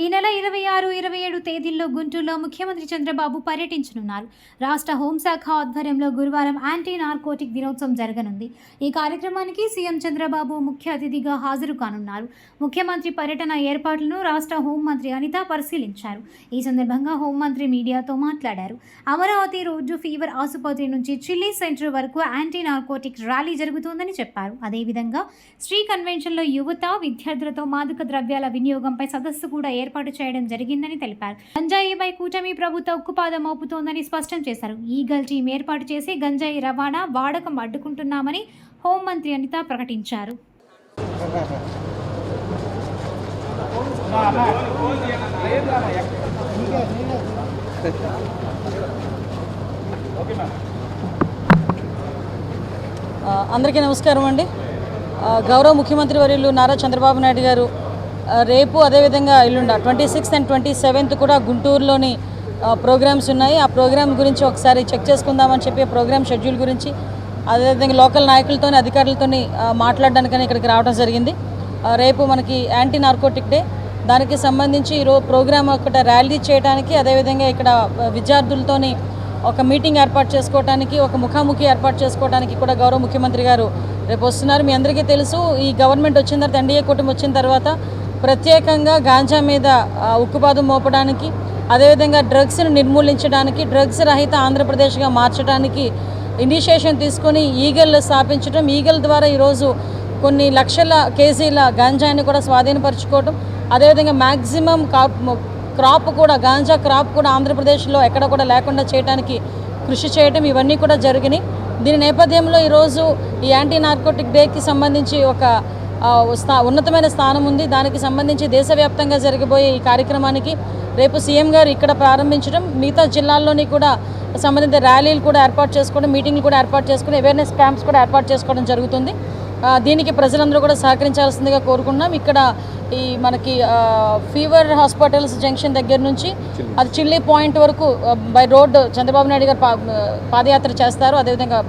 ఈ నెల ఇరవై ఆరు ఇరవై ఏడు తేదీల్లో గుంటూరులో ముఖ్యమంత్రి చంద్రబాబు పర్యటించనున్నారు. రాష్ట్ర హోంశాఖ ఆధ్వర్యంలో గురువారం యాంటీ నార్కోటిక్ దినోత్సవం జరగనుంది. ఈ కార్యక్రమానికి సీఎం చంద్రబాబు ముఖ్య అతిథిగా హాజరు కానున్నారు. ముఖ్యమంత్రి పర్యటన ఏర్పాట్లను రాష్ట్ర హోంమంత్రి అనిత పరిశీలించారు. ఈ సందర్భంగా హోంమంత్రి మీడియాతో మాట్లాడారు. అమరావతి రోడ్డు ఫీవర్ ఆసుపత్రి నుంచి చిల్లీ సెంటర్ వరకు యాంటీ నార్కోటిక్ ర్యాలీ జరుగుతోందని చెప్పారు. అదేవిధంగా శ్రీ కన్వెన్షన్లో యువత విద్యార్థులతో మాదక ద్రవ్యాల వినియోగంపై సదస్సు కూడా ఏర్పాటు చేయడం జరిగిందని తెలిపారు. గంజాయిపై కూటమి ప్రభుత్వం ఉక్కుపాదం మోపుతోందని స్పష్టం చేశారు. ఈగల్ టీం ఏర్పాటు చేసి గంజాయి రవాణా వాడకం అడ్డుకుంటున్నామని హోంమంత్రి అనిత ప్రకటించారు. అందరికీ నమస్కారం అండి. గౌరవ ముఖ్యమంత్రి వర్యులు నారా చంద్రబాబు నాయుడు గారు రేపు అదేవిధంగా ఎల్లుండ twenty sixth and twenty seventh కూడా గుంటూరులోని ప్రోగ్రామ్స్ ఉన్నాయి. ఆ ప్రోగ్రామ్ గురించి ఒకసారి చెక్ చేసుకుందామని చెప్పి ప్రోగ్రామ్ షెడ్యూల్ గురించి అదేవిధంగా లోకల్ నాయకులతోని అధికారులతోని మాట్లాడడానికని ఇక్కడికి రావడం జరిగింది. రేపు మనకి యాంటీ నార్కోటిక్ డే. దానికి సంబంధించి ఈరోజు ప్రోగ్రామ్ ఒకటి ర్యాలీ చేయడానికి అదేవిధంగా ఇక్కడ విద్యార్థులతోని ఒక మీటింగ్ ఏర్పాటు చేసుకోవడానికి ఒక ముఖాముఖి ఏర్పాటు చేసుకోవడానికి కూడా గౌరవ ముఖ్యమంత్రి గారు రేపు వస్తున్నారు. మీ అందరికీ తెలుసు ఈ గవర్నమెంట్ వచ్చిన తర్వాత ఎన్డీఏ కూటమి వచ్చిన తర్వాత ప్రత్యేకంగా గాంజా మీద ఉక్కుపాదం మోపడానికి అదేవిధంగా డ్రగ్స్ను నిర్మూలించడానికి డ్రగ్స్ రహిత ఆంధ్రప్రదేశ్గా మార్చడానికి ఇనిషియేషన్ తీసుకొని ఈగల్ స్థాపించడం ఈగల్ ద్వారా ఈరోజు కొన్ని లక్షల కేజీల గాంజాని కూడా స్వాధీనపరచుకోవడం అదేవిధంగా మ్యాక్సిమం క్రాప్ కూడా గాంజా క్రాప్ కూడా ఆంధ్రప్రదేశ్లో ఎక్కడ కూడా లేకుండా చేయడానికి కృషి చేయడం ఇవన్నీ కూడా జరిగినాయి. దీని నేపథ్యంలో ఈరోజు ఈ యాంటీ నార్కోటిక్ డేకి సంబంధించి ఒక ఉన్నతమైన స్థానం ఉంది. దానికి సంబంధించి దేశవ్యాప్తంగా జరగబోయే ఈ కార్యక్రమానికి రేపు సీఎం గారు ఇక్కడ ప్రారంభించడం మిగతా జిల్లాల్లోని కూడా సంబంధిత ర్యాలీలు కూడా ఏర్పాటు చేసుకోవడం మీటింగ్లు కూడా ఏర్పాటు చేసుకుని అవేర్నెస్ క్యాంప్స్ కూడా ఏర్పాటు చేసుకోవడం జరుగుతుంది. దీనికి ప్రజలందరూ కూడా సహకరించాల్సిందిగా కోరుకుంటున్నాం. ఇక్కడ ఈ మనకి ఫీవర్ హాస్పిటల్స్ జంక్షన్ దగ్గర నుంచి అది చిల్లీ పాయింట్ వరకు బై రోడ్ చంద్రబాబు నాయుడు గారు పాదయాత్ర చేస్తారు. అదేవిధంగా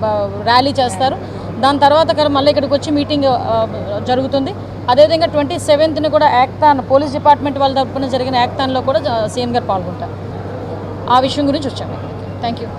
ర్యాలీ చేస్తారు. దాని తర్వాత మళ్ళీ ఇక్కడికి వచ్చి మీటింగ్ జరుగుతుంది. అదేవిధంగా ట్వంటీ సెవెంత్ని కూడా యాక్తాన్ పోలీస్ డిపార్ట్మెంట్ వాళ్ళ తరఫున జరిగిన యాక్తాన్లో కూడా సీఎం గారు పాల్గొంటారు. ఆ విషయం గురించి వచ్చాము. Thank you